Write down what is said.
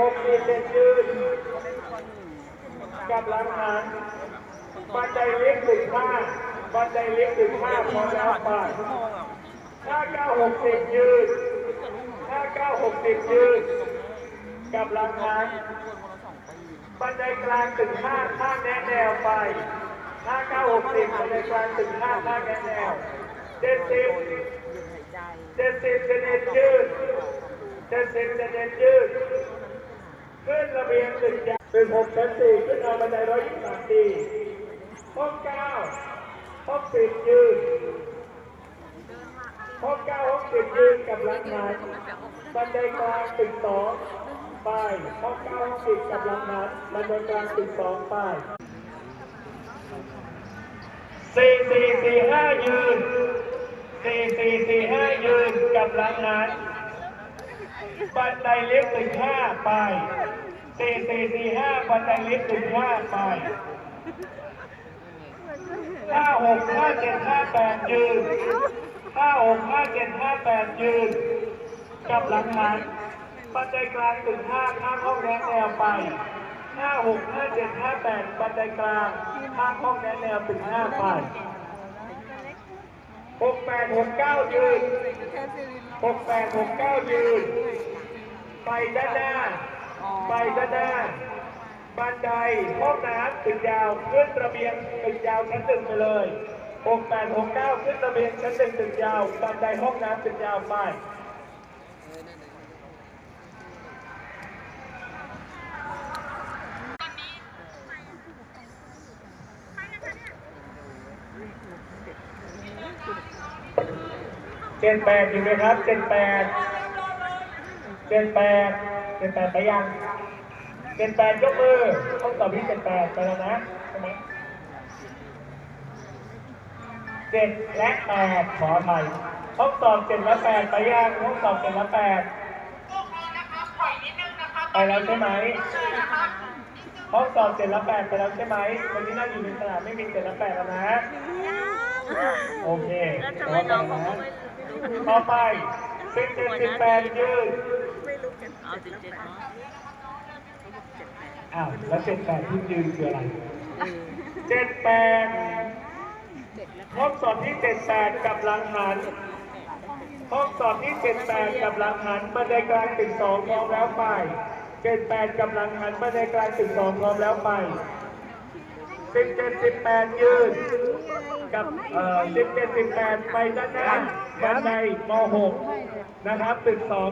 หกสิบเจ็ดยืนกับหลังหันบันไดเล็กถึงห้าบันไดเล็กถึงห้าพอแล้วไปห้าเก้าหกสิบยืนห้าเก้าหกสิบยืนกับหลังหันบันไดกลางถึงห้าข้างแนแนวไปห้าเก้าหกสิบบันไดกลางถึงห้าข้างแนแนวเจ็ดสิบเจ็ดสิบเน้นยืดเจ็ดสิบเน้นยืด ขึ้นระเบียงตึกยาวตึกหกชั้นสี่ขึ้นเอาบันไดร้อยยี่สิบสามปีห้องเก้าห้องสิบยืนห้องเก้าห้องสิบยืนกับหลังหันบันไดกลางตึกสองไปห้องเก้าห้องสิบกับหลังหันบันไดกลางตึกสองไปสี่สี่สี่ห้ายืนสี่สี่สี่ห้ายืนกับหลังหัน บันไดเล็กถึงห้าไปสี่สี่สี่ห้าบันไดเล็กถึงห้าไปห้าหกห้าเจ็ดห้าแปดยืนห้าหกห้าเจ็ดห้าแปดยืนกับหลังหันบันไดกลางถึงห้าข้างห้องแนแนวไปห้าหกห้าเจ็ดห้าแปดบันไดกลางข้างห้องแนแนวถึงห้าไปหกแปดหกเก้ายืนหกแปดหกเก้ายืน ไปด้านหน้า ไปด้านหน้า บันไดห้องน้ำตึกยาวขึ้นระเบียงตึกยาวชั้นหนึ่งไปเลยหกแปดหกเก้าขึ้นระเบียงชั้นหนึ่งตึกยาว บันไดห้องน้ำตึกยาวไปเจ็ดแปดอยู่ไหมครับเจ็ดแปด เจ็ดแปดเจ็ดแปดไปยังเจ็ดแปดยกมือต้องตอบที่เจ็ดแปดไปแล้วนะใช่ไหมเจ็ดและแปดขอใหม่ห้องสอบเจ็ดและแปดไปยังห้องสอบเจ็ดและแปดไปแล้วใช่ไหมห้องสอบเจ็ดและแปดไปแล้วใช่ไหมคนที่นั่งอยู่ในสนามไม่มีเจ็ดและแปดแล้วนะโอเคแล้วทำไมน้องเขาก็ไม่รู้ต่อไปสิบเจ็ดสิบแปดยืน เอาสิบเจ็ดเนาะอ้าวแล้วเจ็ดแปดที่ยืนคืออะไรเออเจ็ดแปดห้องสอบที่เจ็ดแปดกับหลังหันห้องสอบที่เจ็ดแปดกับหลังหันบันไดกลางตึกสองพร้อมแล้วไปเจ็ดแปดกับหลังหันบันไดกลางตึกสองพร้อมแล้วไปสิบเจ็ดสิบแปดยืน กับเอ่อสิบเจ็ดสิบแปดไปด้านหน้าบันไดมหกนะครับตึกสอง